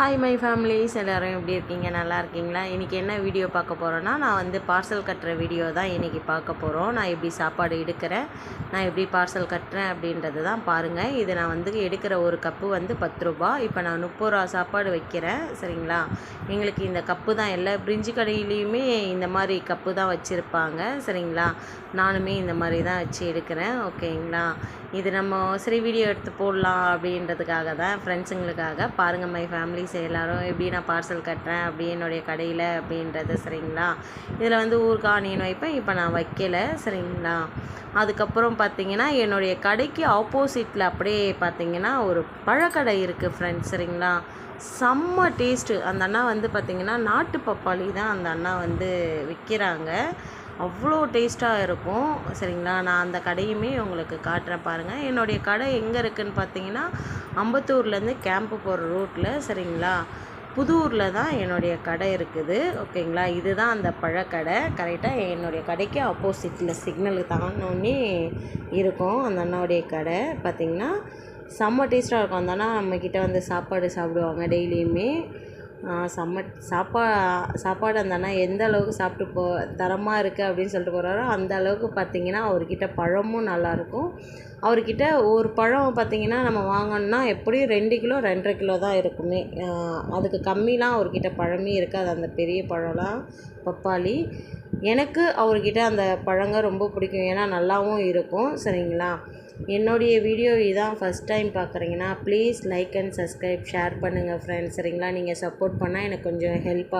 Hi my families எல்லோரும் எப்படி இருக்கீங்க? நல்லா இருக்கீங்களா? இன்றைக்கி என்ன வீடியோ பார்க்க போகிறோன்னா நான் வந்து பார்சல் கட்டுற வீடியோ தான் இன்றைக்கி பார்க்க போகிறோம் நான் எப்படி சாப்பாடு எடுக்கிறேன்? நான் எப்படி பார்சல் கட்டுறேன் அப்படின்றது தான் பாருங்கள் இது நான் வந்து எடுக்கிற ஒரு கப்பு வந்து பத்து ரூபா. இப்போ நான் முப்பது ரூபா சாப்பாடு வைக்கிறேன். சரிங்களா? எங்களுக்கு இந்த கப்பு தான் எல்லா பிரிஞ்சு கடையிலையுமே இந்த மாதிரி கப்பு தான் வச்சுருப்பாங்க. சரிங்களா? நானுமே இந்த மாதிரி தான் வச்சு எடுக்கிறேன். ஓகேங்களா? இது நம்ம சரி வீடியோ எடுத்து போடலாம் அப்படின்றதுக்காக தான் ஃப்ரெண்ட்ஸுங்களுக்காக பாருங்கள் மை ஃபேமிலிஸ் எல்லாரும் எப்படி நான் பார்சல் கட்டுறேன் அப்படி என்னுடைய கடையில் அப்படின்றது சரிங்களா? இதில் வந்து ஊருக்கு ஆனியன் வைப்பேன். இப்போ நான் வைக்கல சரிங்களா? அதுக்கப்புறம் பார்த்தீங்கன்னா என்னுடைய கடைக்கு ஆப்போசிட்டில் அப்படியே பார்த்தீங்கன்னா ஒரு பழக்கடை இருக்குது ஃப்ரெண்ட்ஸ் சரிங்களா? செம்ம டேஸ்ட்டு அந்த அண்ணா வந்து பார்த்திங்கன்னா நாட்டு பப்பாளி தான் அந்த அண்ணா வந்து விற்கிறாங்க அவ்வளோ டேஸ்ட்டாக இருக்கும். சரிங்களா? நான் அந்த கடையுமே உங்களுக்கு காட்டுறேன் பாருங்கள் என்னுடைய கடை எங்கே இருக்குதுன்னு பார்த்தீங்கன்னா அம்பத்தூர்லேருந்து கேம்ப்பு போகிற ரூட்டில் சரிங்களா? புதூரில் தான் என்னுடைய கடை இருக்குது. ஓகேங்களா? இதுதான் அந்த பழக்கடை. கரெக்டாக என்னுடைய கடைக்கு ஆப்போசிட்டில் சிக்னல் தாண்டோன்னே இருக்கும் அந்த அண்ணாவுடைய கடை. பார்த்திங்கன்னா செம்ம டேஸ்ட்டாக இருக்கும். அந்த அண்ணா நம்மக்கிட்ட வந்து சாப்பாடு சாப்பிடுவாங்க டெய்லியுமே. செம்ம சாப்பா சாப்பாடு அந்த அண்ணா எந்த அளவுக்கு சாப்பிட்டு போ தரமாக இருக்குது அப்படின்னு சொல்லிட்டு போகிறாரோ அந்த அளவுக்கு பார்த்திங்கன்னா அவர்கிட்ட பழமும் நல்லாயிருக்கும் அவர்கிட்ட ஒரு பழம் பார்த்திங்கன்னா நம்ம வாங்கணுன்னா எப்படியும் ரெண்டு கிலோ ரெண்டரை கிலோ தான் இருக்குமே. அதுக்கு கம்மிலாம் அவர்கிட்ட பழமே இருக்காது. அந்த பெரிய பழம்லாம் பப்பாளி. எனக்கு அவர்கிட்ட அந்த பழங்க ரொம்ப பிடிக்கும். ஏன்னா நல்லாவும் இருக்கும். சரிங்களா? என்னுடைய வீடியோ இதான் ஃபஸ்ட் டைம் பார்க்குறீங்கன்னா please like and subscribe share பண்ணுங்கள் ஃப்ரெண்ட்ஸ் சரிங்களா? நீங்கள் சப்போர்ட் பண்ணால் எனக்கு கொஞ்சம் ஹெல்ப்பாக